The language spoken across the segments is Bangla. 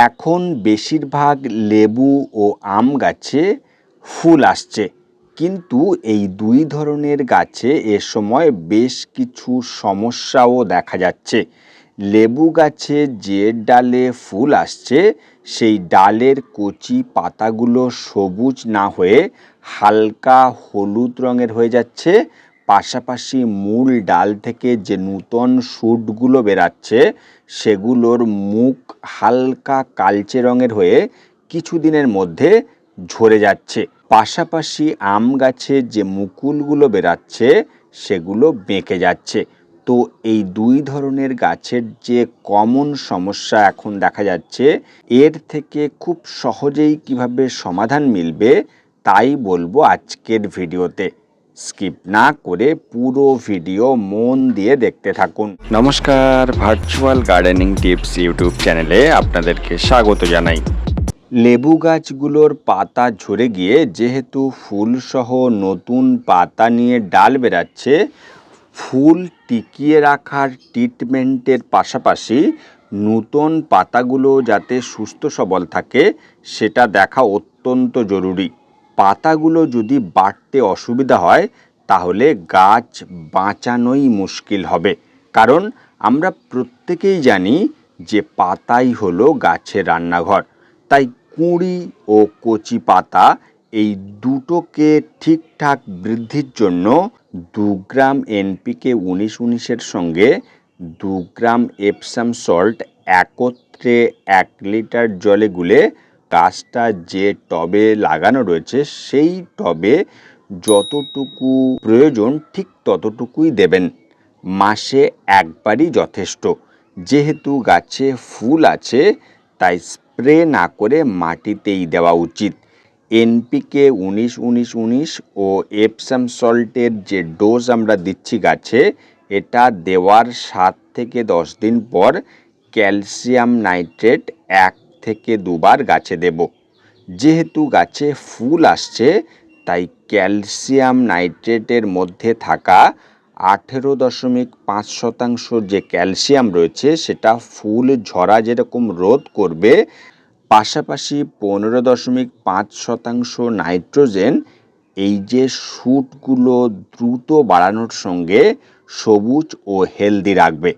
এখন বেশিরভাগ লেবু ও আম গাছে ফুল আসছে। কিন্তু এই দুই ধরনের গাছে এ সময় বেশ কিছু সমস্যাও দেখা যাচ্ছে। লেবু গাছে যে ডালে ফুল আসছে, সেই ডালের কচি পাতাগুলো সবুজ না হয়ে হালকা হলুদ রঙের হয়ে যাচ্ছে। পাশাপাশি মূল ডাল থেকে যে নূতন শুটগুলো বেরাচ্ছে, সেগুলোর মুখ হালকা কালচে রঙের হয়ে কিছুদিনের মধ্যে ঝরে যাচ্ছে। পাশাপাশি আম গাছে যে মুকুলগুলো বেরাচ্ছে, সেগুলো বেঁকে যাচ্ছে। তো এই দুই ধরনের গাছের যে কমন সমস্যা এখন দেখা যাচ্ছে, এর থেকে খুব সহজেই কীভাবে সমাধান মিলবে, তাই বলব আজকের ভিডিওতে। স্কিপ না করে পুরো ভিডিও মন দিয়ে দেখতে থাকুন। নমস্কার ভার্চুয়াল গার্ডেনিং টিপস ইউটিউব চ্যানেলে আপনাদেরকে স্বাগত জানাই। লেবু গাছগুলোর পাতা ঝরে গিয়ে যেহেতু ফুলসহ নতুন পাতা নিয়ে ডাল বেরাচ্ছে ফুল টিকিয়ে রাখার ট্রিটমেন্টের পাশাপাশি নূতন পাতাগুলো যাতে সুস্থ সবল থাকে, সেটা দেখা অত্যন্ত জরুরি। পাতাগুলো যদি বাড়তে অসুবিধা হয়, তাহলে গাছ বাঁচানোই মুশকিল হবে। কারণ আমরা প্রত্যেকেই জানি যে পাতাই হলো গাছের রান্নাঘর। তাই কুঁড়ি ও কচি পাতা এই দুটোকে ঠিকঠাক বৃদ্ধির জন্য দু গ্রাম এনপিকে উনিশ উনিশের সঙ্গে দু গ্রাম এপসাম সল্ট একত্রে এক লিটার জলে গুলে গাছটা যে টবে লাগানো রয়েছে, সেই টবে যতটুকু প্রয়োজন ঠিক ততটুকুই দেবেন। মাসে একবারই যথেষ্ট। যেহেতু গাছে ফুল আছে, তাই স্প্রে না করে মাটিতেই দেওয়া উচিত। এনপিকে উনিশ উনিশ উনিশ ও এপসাম সল্টের যে ডোজ আমরা দিচ্ছি গাছে, এটা দেওয়ার সাত থেকে দশ দিন পর ক্যালসিয়াম নাইট্রেট এক থেকে দুবার গাছে দেব। যেহেতু গাছে ফুল আসছে, তাই ক্যালসিয়াম নাইট্রেটের মধ্যে থাকা আঠেরো দশমিক পাঁচ শতাংশ যে ক্যালসিয়াম রয়েছে, সেটা ফুল ঝরা যেরকম রোধ করবে, পাশাপাশি পনেরো দশমিক পাঁচ শতাংশ নাইট্রোজেন এই যে শ্যুটগুলো দ্রুত বাড়ানোর সঙ্গে সবুজ ও হেলদি রাখবে।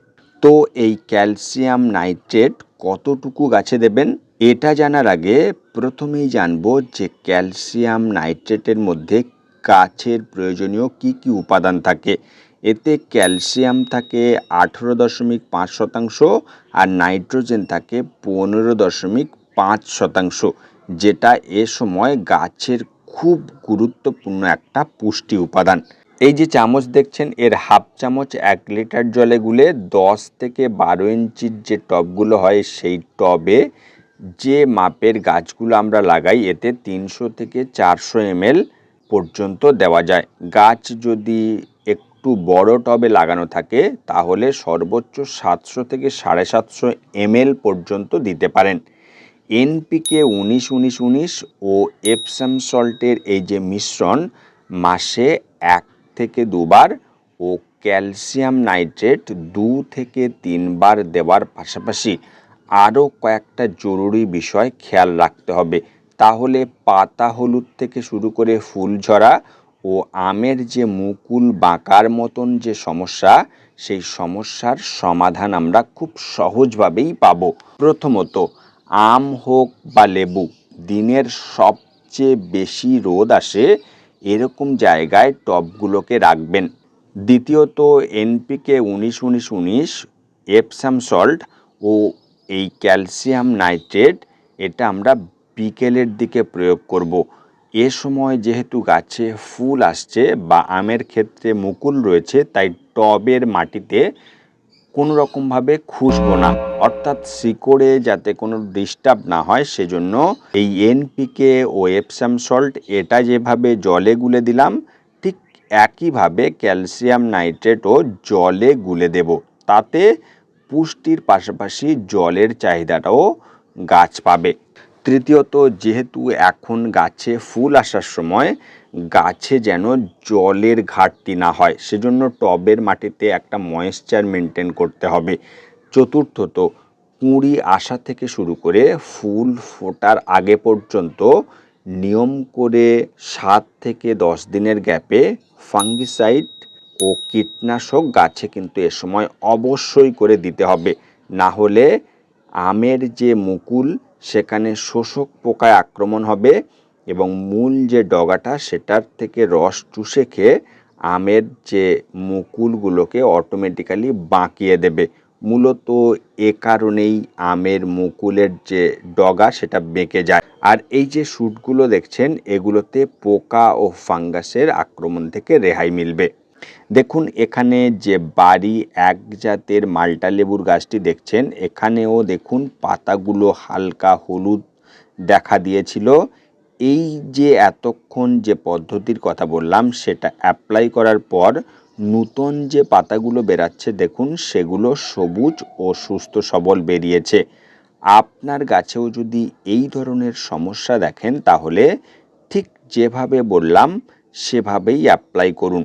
তো এই ক্যালসিয়াম নাইট্রেট কতটুকু গাছে দেবেন? এটা জানার আগে প্রথমেই জানব যে ক্যালসিয়াম নাইট্রেটের মধ্যে গাছের প্রয়োজনীয় কি কি উপাদান থাকে। এতে ক্যালসিয়াম থাকে আঠেরো দশমিক পাঁচ শতাংশ আর নাইট্রোজেন থাকে পনেরো দশমিক পাঁচ শতাংশ, যেটা এ সময় গাছের খুব গুরুত্বপূর্ণ একটা পুষ্টি উপাদান। এই যে চামচ দেখছেন, এর হাফ চামচ এক লিটার জলে গুলে দশ থেকে বারো ইঞ্চির যে টবগুলো হয় সেই টবে যে মাপের গাছগুলো আমরা লাগাই, এতে তিনশো থেকে চারশো এমএল পর্যন্ত দেওয়া যায়। গাছ যদি একটু বড় টবে লাগানো থাকে, তাহলে সর্বোচ্চ সাতশো থেকে সাড়ে সাতশো এমএল পর্যন্ত দিতে পারেন। এনপিকে উনিশ উনিশ উনিশ ও এপসাম সল্টের এই যে মিশ্রণ, মাসে এক থেকে দুবার ও ক্যালসিয়াম নাইট্রেট দু থেকে তিনবার দেওয়ার পাশাপাশি আরও কয়েকটা জরুরি বিষয় খেয়াল রাখতে হবে। তাহলে পাতা হলুদ থেকে শুরু করে ফুল ঝরা ও আমের যে মুকুল বাঁকার মতন যে সমস্যা, সেই সমস্যার সমাধান আমরা খুব সহজভাবেই পাব। প্রথমত, আম হোক বা লেবু, দিনের সবচেয়ে বেশি রোদ আসে এরকম জায়গায় টবগুলোকে রাখবেন দ্বিতীয়ত, এনপিকে উনিশ উনিশ উনিশ এপসাম সল্ট ও এই ক্যালসিয়াম নাইট্রেট, এটা আমরা বিকেলের দিকে প্রয়োগ করব। এ সময় যেহেতু গাছে ফুল আসছে বা আমের ক্ষেত্রে মুকুল রয়েছে, তাই টবের মাটিতে কোনো রকমভাবে খুশবো না। অর্থাৎ শিকড়ে যাতে কোনো ডিস্টার্ব না হয় সেজন্য এই এনপিকে ও এপসাম সল্ট এটা যেভাবে জলে গুলে দিলাম, ঠিক একইভাবে ক্যালসিয়াম নাইট্রেটও জলে গুলে দেব। তাতে পুষ্টির পাশাপাশি জলের চাহিদাটাও গাছ পাবে। তৃতীয়ত, যেহেতু এখন গাছে ফুল আসার সময় গাছে যেন জলের ঘাটতি না হয়, সেজন্য টবের মাটিতে একটা ময়েশ্চার মেনটেন করতে হবে। চতুর্থত, কুঁড়ি আসা থেকে শুরু করে ফুল ফোটার আগে পর্যন্ত নিয়ম করে সাত থেকে দশ দিনের গ্যাপে ফাঙ্গিসাইড ও কীটনাশক গাছে কিন্তু এ সময় অবশ্যই করে দিতে হবে। না হলে আমের যে মুকুল সেখানে শোষক পোকায় আক্রমণ হবে এবং মূল যে ডগাটা সেটার থেকে রস চুষে খেয়ে আমের যে মুকুলগুলোকে অটোমেটিক্যালি বাঁকিয়ে দেবে। মূলত এ কারণেই আমের মুকুলের যে ডগা সেটা বেঁকে যায়। আর এই যে শ্যুটগুলো দেখছেন, এগুলোতে পোকা ও ফাঙ্গাসের আক্রমণ থেকে রেহাই মিলবে। দেখুন, এখানে যে বাড়ি এক জাতের মাল্টা লেবুর গাছটি দেখছেন, এখানেও দেখুন পাতাগুলো হালকা হলুদ দেখা দিয়েছিল। এই যে এতক্ষণ যে পদ্ধতির কথা বললাম, সেটা অ্যাপ্লাই করার পর নূতন যে পাতাগুলো বেরাচ্ছে, দেখুন, সেগুলো সবুজ ও সুস্থ সবল বেরিয়েছে। আপনার গাছেও যদি এই ধরনের সমস্যা দেখেন, তাহলে ঠিক যেভাবে বললাম, সেভাবেই অ্যাপ্লাই করুন।